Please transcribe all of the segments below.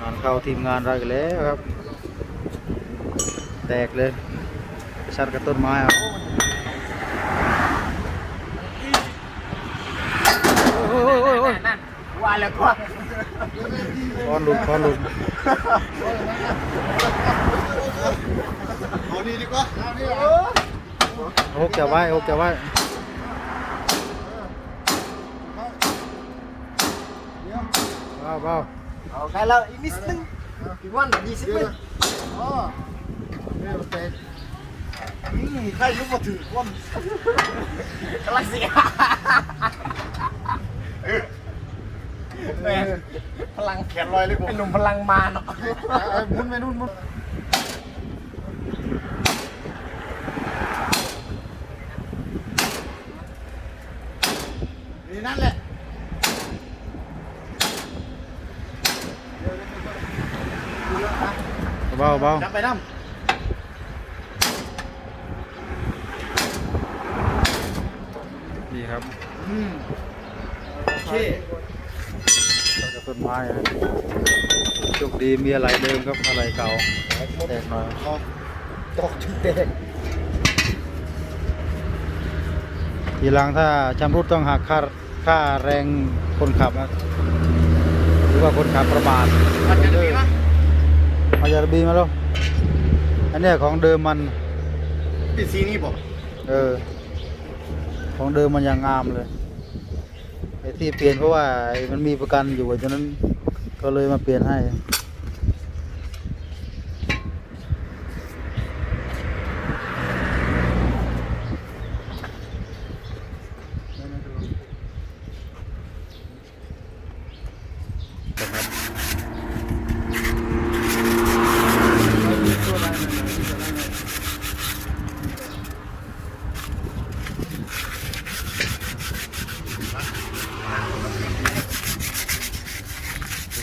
งานเข้าทีมงานเราอีกแล้วครับ แตกเลยชัดกับต้นไม้อาโอ้ยโอ้ยโอ้ยโอ้ยว่าแล้วก็คอนลุดคอนลุดเอาดีดีกว่าเอาดีเกจะไว้หกจะไว้เดี๋ยวเบาเบา เอาใครแล้วอีกนิดนึงอีกวันยี่สิบเมตรอ๋อเดี๋ยวเตะนี่ใครรู้มาถือวันกำลังเสียแม่พลังแขนลอยเลยผมเป็นหนุ่มพลังมาเนาะมุนไปนู่นมุนนี่นั่นแหละ เบาเบาจับไปน้นี่ครับำอืมโอเคชัดกับต้นไม้นะโชคดีมีอะไรเดิมครับอะไรเก่าแตกหน่อยออกตอกจุดแดงทีหลังถ้าชำรุดต้องหักค่าค่าแรงคนขับนะหรือว่าคนขับประมาทมันจะดีมั้ยเอายาระบีมาแล้ว อันเนี้ยของเดิมมันปีสีนี้บอกเออ ของเดิมมันยังงามเลย ไอ้ที่เปลี่ยนเพราะว่าไอ้มันมีประกันอยู่ฉะนั้น ก็เลยมาเปลี่ยนให้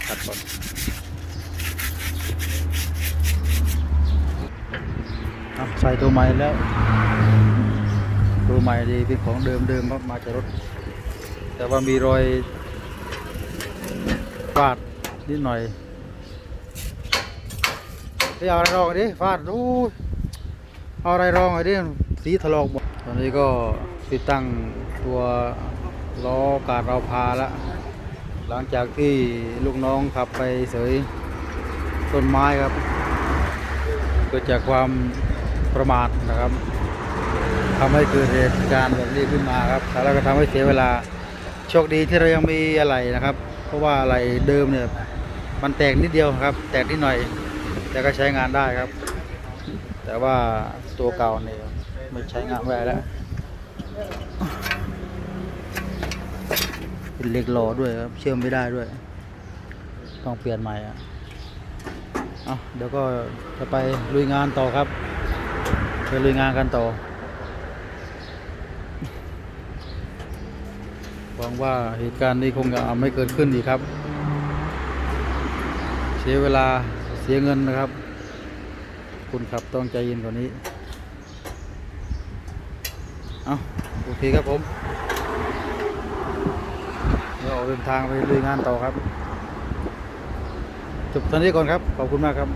ขัดก่อนเอา ใส่ตัวใหม่แล้ว ตัวใหม่ดีเป็นของเดิมเดิมครับมาจากรถ แต่ว่ามีรอยฟาดนิดหน่อยไปเอาอะไรรองดิฟาดดูเอาอะไรรองดิสีถลอกหมดตอนนี้ก็ติดตั้งตัวล้อกาดเราพาล้วหลังจากที่ลูกน้องขับไปเสยต้นไม้ครับเกิดจากความ ประมาทนะครับทำให้เกิดเหตุการณ์แบบนี้ขึ้นมาครับแล้วก็ทำให้เสียเวลาโชคดีที่เรายังมีอะไรนะครับ เพราะว่าอะไรเดิมเนี่ยมันแตกนิดเดียวครับ แตกนิดหน่อย แต่ก็ใช้งานได้ครับ แต่ว่าตัวเก่าเนี่ยไม่ใช้งานไม่ได้แล้วเป็นเหล็กหลอด้วยครับ เชื่อมไม่ได้ด้วย ต้องเปลี่ยนใหม่อะเดี๋ยวก็จะไปลุยงานต่อครับ ไปลุยงานกันต่อหวังว่าเหตุการณ์นี้คงจะไม่เกิดขึ้นอีกครับ เสียเวลาเสียเงินนะครับ คุณขับต้องใจเย็นกว่านี้ เอาโอเคครับผมเดี๋ยวออกเดินทางไปลุยงานต่อครับ จบเท่านี้ก่อนครับ ขอบคุณมากครับ